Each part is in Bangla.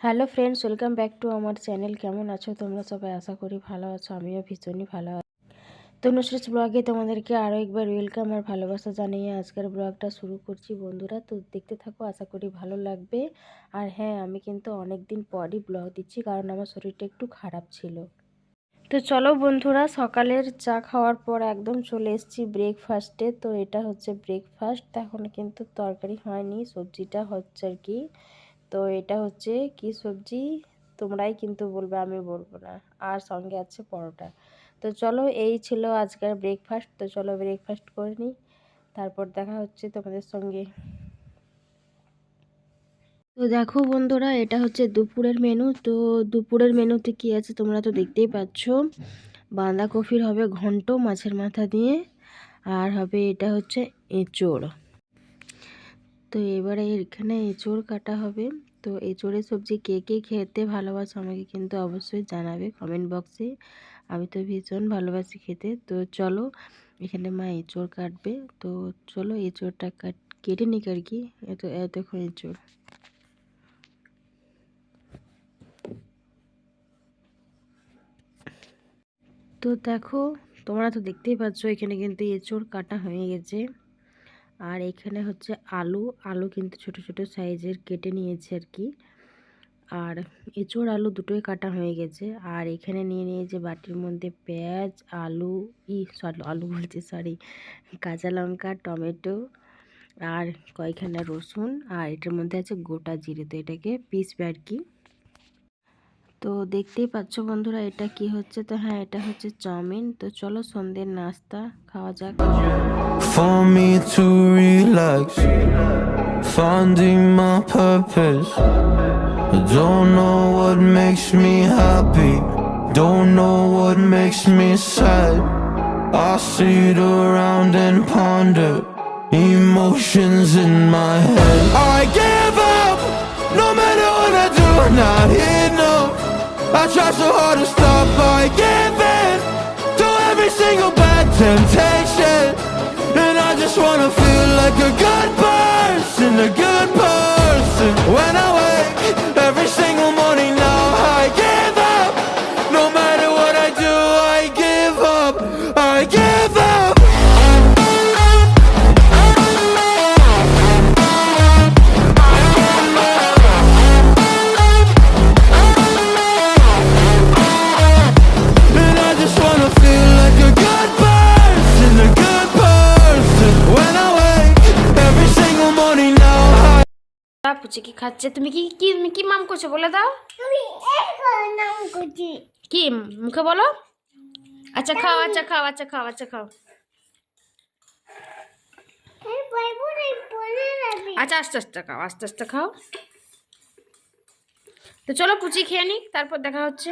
Hello friends welcome back to আমার চ্যানেল কেমন আছো তোমরা সবাই? আশা করি ভালো আছো, আমিও ভীষণই ভালো আছি। তনুশ্রীজ ব্লগে তোমাদেরকে আরও একবার ওয়েলকাম আর ভালোবাসা জানিয়ে আজকের ব্লগটা শুরু করছি বন্ধুরা। তো দেখতে থাকো, আশা করি ভালো লাগবে। আর হ্যাঁ আমি কিন্তু অনেক দিন পরই ব্লগ দিচ্ছি, কারণ আমার শরীরটা একটু খারাপ ছিল। তো চলো বন্ধুরা, সকালের চা খাওয়ার পর একদম চলে এসেছি ব্রেকফাস্টে তো এটা হচ্ছে ব্রেকফাস্ট এখন কিন্তু তরকারি হয়নি, সবজিটা হচ্ছে আর কি। তো এটা হচ্ছে কি সবজি? তোমরাই কিন্তু বলবে, আমি বলব না। আর সঙ্গে আছে পরোটা। তো চলো, এই ছিল আজকের ব্রেকফাস্ট তো চলো ব্রেকফাস্ট করে নিই। তারপর দেখা হচ্ছে তোমাদের সঙ্গে। তো দেখো বন্ধুরা, এটা হচ্ছে দুপুরের মেনু তো দুপুরের মেনুতে কি আছে তোমরা তো দেখতেই পাচ্ছ। বাঁধাকপির হবে ঘন্ট মাছের মাথা দিয়ে। আর হবে এটা হচ্ছে এঁচড়। তো এবারে এখানে এঁচড় কাটা হবে। তো এঁচড়ের সবজি কে কে খেতে ভালোবাসো আমাকে কিন্তু অবশ্যই জানাবে কমেন্ট বক্সে আমি তো ভীষণ ভালোবাসি খেতে। তো চলো, এখানে মা এঁচড় কাটবে। তো চলো এঁচড়টা কাট, কেটে নিক আর কি। এত, এতক্ষণ এঁচড়। তো দেখো, তোমরা তো দেখতেই পাচ্ছ, এখানে কিন্তু এঁচড় কাটা হয়ে গেছে। আর এখানে হচ্ছে আলু আলু কিন্তু ছোট ছোট সাইজের কেটে নিয়েছে আর কি। আর এঁচোড় আলু দুটোই কাটা হয়ে গেছে। আর এখানে নিয়ে নিয়েছে বাটির মধ্যে পেঁয়াজ, আলু, ই সরি আলু বলছি সরি কাঁচা লঙ্কা, টমেটো আর কয়েকখানা রসুন। আর এটার মধ্যে আছে গোটা জিরে। তো এটাকে পিসবে আর কি তো দেখতেই পাচ্ছ বন্ধুরা এটা কি হচ্ছে তো হ্যাঁ এটা হচ্ছে চাউমিন তো চলো সন্ধ্যের নাস্তা খাওয়া যাক For me to relax, finding my purpose. Don't know what makes me happy, don't know what makes me sad. I sit around and ponder emotions in my head. I give up, no matter what I do, I'm not enough. I try so hard to stop, I give in to every single bad temptation. And I just wanna feel like a good person, a good person. পুচি কি খাচ্ছে? তুমি কি কি তুমি কি মাম করছ বলে দাও। কি মুখে বলো? আচ্ছা খাও আচ্ছা খাও আচ্ছা খাও আচ্ছা খাও। আচ্ছা আস্তে আস্তে খাও আস্তে আস্তে খাও। তো চলো পুচি খেয়ে নিক তারপর দেখা হচ্ছে।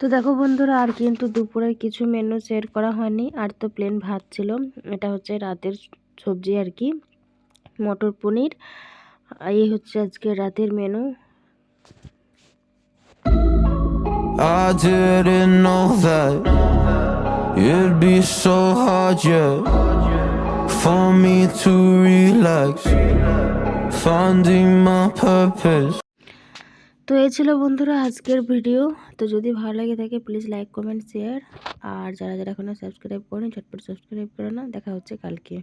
তো দেখো বন্ধুরা আর কিন্তু দুপুরের কিছু মেনু শেয়ার করা হয়নি আর তো প্লেন ভাত ছিল। এটা হচ্ছে রাতের সবজি আর কি। মটর পনির এই হচ্ছে আজকে রাতের menu I didn't know that it'd be so hard, yeah, for me to relax, finding my purpose. তো এই ছিল বন্ধুরা আজকের ভিডিও তো যদি ভালো লাগে থাকে প্লিজ লাইক কমেন্ট শেয়ার আর যারা যারা এখনও সাবস্ক্রাইব করেন ঝটপট সাবস্ক্রাইব করে না দেখা হচ্ছে কালকে।